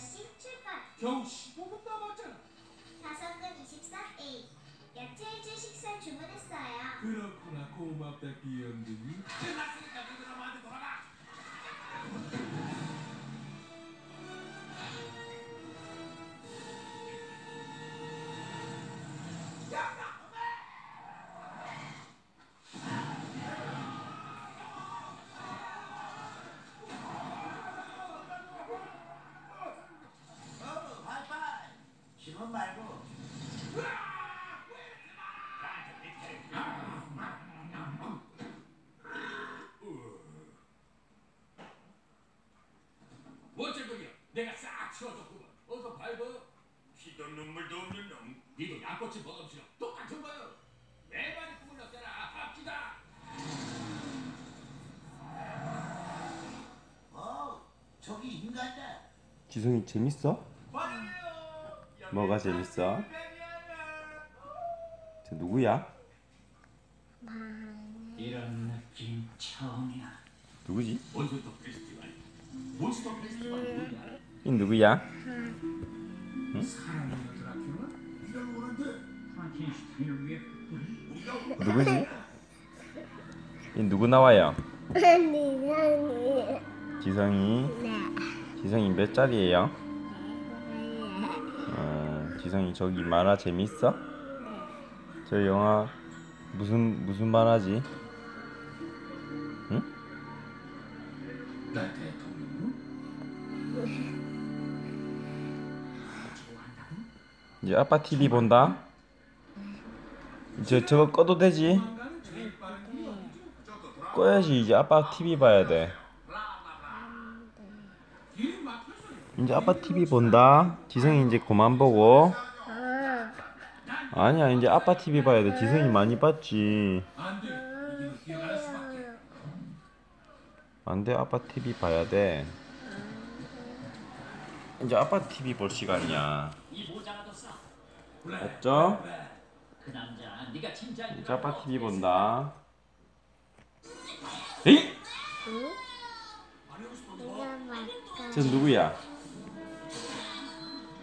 10시 출발. 겨우 15분 남았잖아. 다섯 건 24A. 야채 일주 식사 주문했어요. 그렇구나 고맙다 비염둥이. 끝났으니까 누구나 마드 치워줬구만. 어서 밟어. 피도 눈물도 없는 놈. 니도 양꼬치 먹음시랑 똑같은 거요. 왜 많이 꿈을 났잖아. 합시다. 어, 저기 인간이다. 지성이 재밌어? 맞아요. 뭐가 재밌어? 저 누구야? 이런 느낌 처음이야. 누구지? 이 누구야? 위해 우리가 누구지? 이 누구 나와요? 니상이 지성이 네. 지성이 몇 살이에요? 어, 지성이 저기 만화 재밌어? 저 영화 무슨 무슨 만화지? 응? 이제 아빠 TV 본다. 이제 저거 꺼도 되지? 꺼야지 이제 아빠 TV 봐야 돼. 이제 아빠 TV 본다. 지성이 이제 그만 보고. 아니야 이제 아빠 TV 봐야 돼. 지성이 많이 봤지. 안 돼 아빠 TV 봐야 돼. 이제 아빠 TV 볼 시간이야. 맞죠? 그 이제 아빠 TV 본다. 에이? 저 누구야?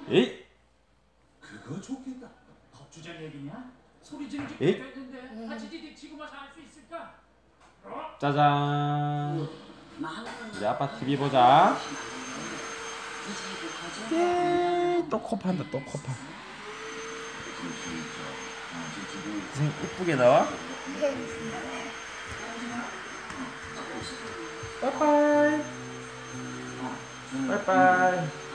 에이? 그거 좋겠다. 법주장 얘기냐? 소리 지르지 에이? 못했는데 같이 지지 지금 와서 할수 있을까? 짜잔. 이제 아빠 TV 보자. 예, 또 코판다 또 코판. 지금 이쁘게 나와? 빠이빠이. 빠이빠이.